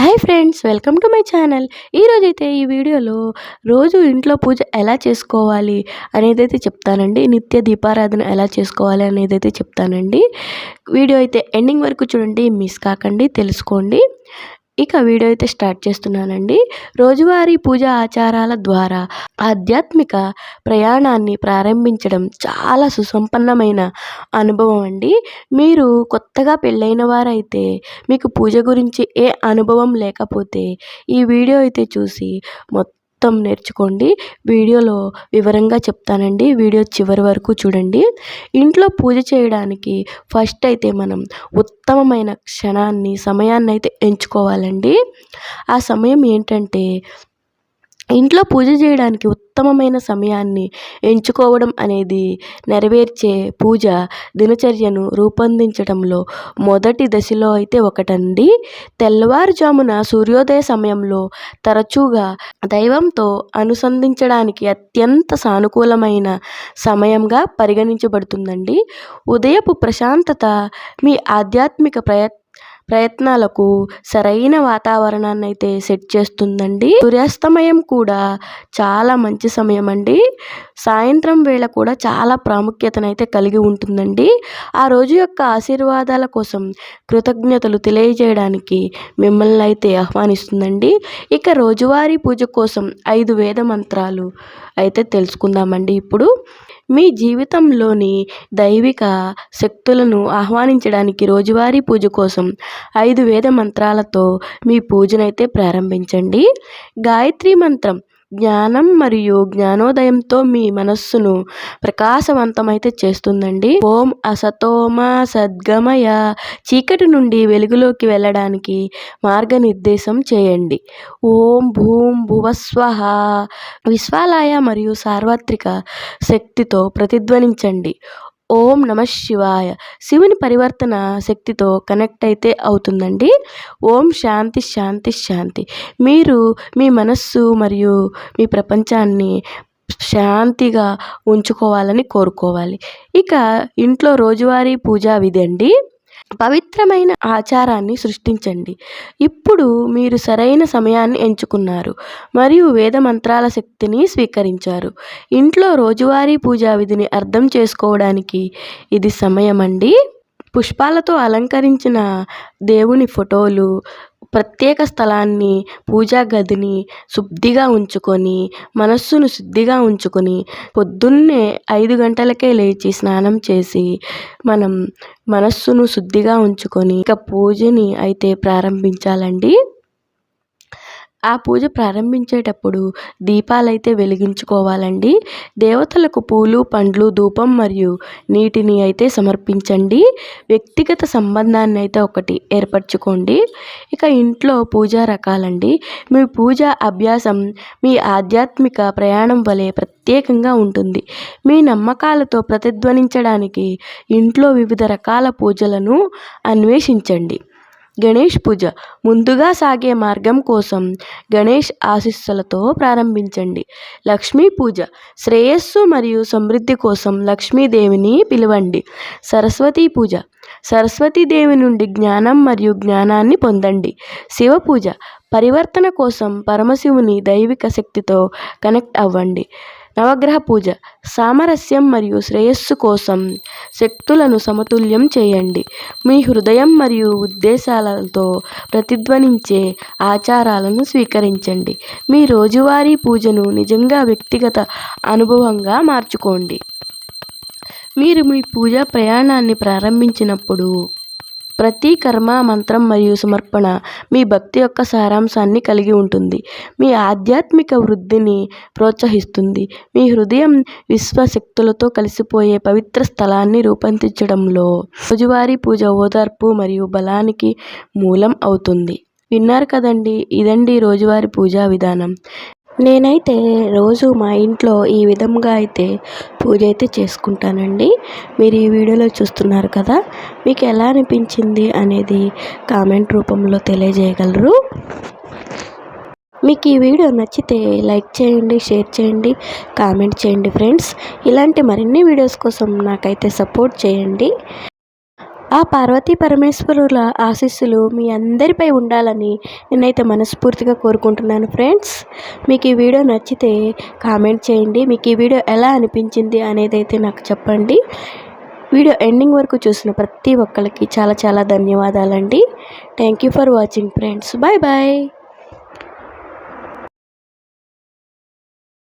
Hi friends welcome to my channel. ఈరోజైతే ఈ వీడియోలో రోజు ఇంట్లో పూజ ఎలా చేసుకోవాలి అనేది అయితే చెప్తానండి నిత్య దీపారాధన ఎలా చేసుకోవాలి అనేది అయితే చెప్తానండి. వీడియో అయితే ఎండింగ్ వరకు చూడండి మిస్ కాకండి తెలుసుకోండి. ఇక వీడియో అయితే స్టార్ట్ చేస్తున్నానండి. రోజువారీ పూజ ఆచారాల ద్వారా ఆధ్యాత్మిక ప్రయాణాన్ని ప్రారంభించడం చాలా సుసంపన్నమైన అనుభవం అండి. మీరు కొత్తగా పెళ్ళైన వారైతే మీకు పూజ గురించి ఏ అనుభవం లేకపోతే ఈ వీడియో అయితే చూసి మొత్తం మొత్తం నేర్చుకోండి. వీడియోలో వివరంగా చెప్తానండి. వీడియో చివరి వరకు చూడండి. ఇంట్లో పూజ చేయడానికి ఫస్ట్ అయితే మనం ఉత్తమమైన క్షణాన్ని సమయాన్ని అయితే ఎంచుకోవాలండి. ఆ సమయం ఏంటంటే ఇంట్లో పూజ చేయడానికి ఉత్తమమైన సమయాన్ని ఎంచుకోవడం అనేది నెరవేర్చే పూజ దినచర్యను రూపొందించడంలో మొదటి దశలో అయితే ఒకటండి. తెల్లవారుజామున సూర్యోదయ సమయంలో తరచుగా దైవంతో అనుసంధించడానికి అత్యంత సానుకూలమైన సమయంగా పరిగణించబడుతుందండి. ఉదయపు ప్రశాంతత మీ ఆధ్యాత్మిక ప్రయత్ ప్రయత్నాలకు సరైన వాతావరణాన్ని అయితే సెట్ చేస్తుందండి. సూర్యాస్తమయం కూడా చాలా మంచి సమయం అండి సాయంత్రం వేళ కూడా చాలా ప్రాముఖ్యతనైతే కలిగి ఉంటుందండి. ఆ రోజు యొక్క ఆశీర్వాదాల కోసం కృతజ్ఞతలు తెలియజేయడానికి మిమ్మల్ని అయితే ఆహ్వానిస్తుందండి. ఇక రోజువారీ పూజ కోసం ఐదు వేద మంత్రాలు అయితే తెలుసుకుందామండి ఇప్పుడు. మీ జీవితంలోని దైవిక శక్తులను ఆహ్వానించడానికి రోజువారీ పూజ కోసం ఐదు వేద మంత్రాలతో మీ పూజనైతే ప్రారంభించండి. గాయత్రి మంత్రం. జ్ఞానం మరియు జ్ఞానోదయంతో మీ మనస్సును ప్రకాశవంతమైతే చేస్తుందండి. ఓం అసతోమ సద్గమయ. చీకటి నుండి వెలుగులోకి వెళ్ళడానికి మార్గనిర్దేశం చేయండి. ఓం భూం భువస్వహ. విశ్వాలయ మరియు సార్వత్రిక శక్తితో ప్రతిధ్వనించండి. ఓం నమ శివాయ. శివుని పరివర్తన శక్తితో కనెక్ట్ అయితే అవుతుందండి. ఓం శాంతి శాంతి శాంతి. మీరు మీ మనస్సు మరియు మీ ప్రపంచాన్ని శాంతిగా ఉంచుకోవాలని కోరుకోవాలి. ఇక ఇంట్లో రోజువారీ పూజ విధండి పవిత్రమైన ఆచారాన్ని సృష్టించండి. ఇప్పుడు మీరు సరైన సమయాన్ని ఎంచుకున్నారు మరియు వేద మంత్రాల శక్తిని స్వీకరించారు. ఇంట్లో రోజువారీ పూజా విధిని అర్థం చేసుకోవడానికి ఇది సమయం అండి పుష్పాలతో అలంకరించిన దేవుని ఫోటోలు ప్రత్యేక స్థలాన్ని పూజా గదిని శుద్ధిగా ఉంచుకొని మనస్సును శుద్ధిగా ఉంచుకొని పొద్దున్నే ఐదు గంటలకే లేచి స్నానం చేసి మనం మనస్సును శుద్ధిగా ఉంచుకొని ఇక పూజని అయితే ప్రారంభించాలండి. ఆ పూజ ప్రారంభించేటప్పుడు దీపాలైతే వెలిగించుకోవాలండి. దేవతలకు పూలు పండ్లు ధూపం మరియు నీటిని అయితే సమర్పించండి. వ్యక్తిగత సంబంధాన్ని అయితే ఒకటి ఏర్పరచుకోండి. ఇక ఇంట్లో పూజా రకాలండి. మీ పూజా అభ్యాసం మీ ఆధ్యాత్మిక ప్రయాణం వలె ప్రత్యేకంగా ఉంటుంది. మీ నమ్మకాలతో ప్రతిధ్వనించడానికి ఇంట్లో వివిధ రకాల పూజలను అన్వేషించండి. గణేష్ పూజ ముందుగా సాగే మార్గం కోసం గణేష్ ఆశీస్సులతో ప్రారంభించండి. లక్ష్మీ పూజ శ్రేయస్సు మరియు సమృద్ధి కోసం లక్ష్మీదేవిని పిలవండి. సరస్వతీ పూజ సరస్వతీదేవి నుండి జ్ఞానం మరియు జ్ఞానాన్ని పొందండి. శివ పూజ పరివర్తన కోసం పరమశివుని దైవిక శక్తితో కనెక్ట్ అవ్వండి. నవగ్రహ పూజ సామరస్యం మరియు శ్రేయస్సు కోసం శక్తులను సమతుల్యం చేయండి. మీ హృదయం మరియు ఉద్దేశాలతో ప్రతిధ్వనించే ఆచారాలను స్వీకరించండి. మీ రోజువారీ పూజను నిజంగా వ్యక్తిగత అనుభవంగా మార్చుకోండి. మీరు మీ పూజా ప్రయాణాన్ని ప్రారంభించినప్పుడు ప్రతి కర్మ మంత్రం మరియు సమర్పణ మీ భక్తి యొక్క సారాంశాన్ని కలిగి ఉంటుంది. మీ ఆధ్యాత్మిక వృద్ధిని ప్రోత్సహిస్తుంది. మీ హృదయం విశ్వశక్తులతో కలిసిపోయే పవిత్ర స్థలాన్ని రూపొందించడంలో రోజువారీ పూజ ఓదార్పు మరియు బలానికి మూలం అవుతుంది. విన్నారు కదండి? ఇదండి రోజువారీ పూజా విధానం. నేనైతే రోజు మా ఇంట్లో ఈ విధంగా అయితే పూజ అయితే చేసుకుంటానండి. మీరు ఈ వీడియోలో చూస్తున్నారు కదా మీకు ఎలా అనిపించింది అనేది కామెంట్ రూపంలో తెలియజేయగలరు. మీకు ఈ వీడియో నచ్చితే లైక్ చేయండి షేర్ చేయండి కామెంట్ చేయండి ఫ్రెండ్స్. ఇలాంటి మరిన్ని వీడియోస్ కోసం నాకైతే సపోర్ట్ చేయండి. ఆ పార్వతీ పరమేశ్వరుల ఆశీస్సులు మీ అందరిపై ఉండాలని నేనైతే మనస్ఫూర్తిగా కోరుకుంటున్నాను ఫ్రెండ్స్. మీకు ఈ వీడియో నచ్చితే కామెంట్ చేయండి. మీకు ఈ వీడియో ఎలా అనిపించింది అనేది అయితే నాకు చెప్పండి. వీడియో ఎండింగ్ వరకు చూసిన ప్రతి ఒక్కరికి చాలా చాలా ధన్యవాదాలండి. Thank you for watching friends. Bye bye.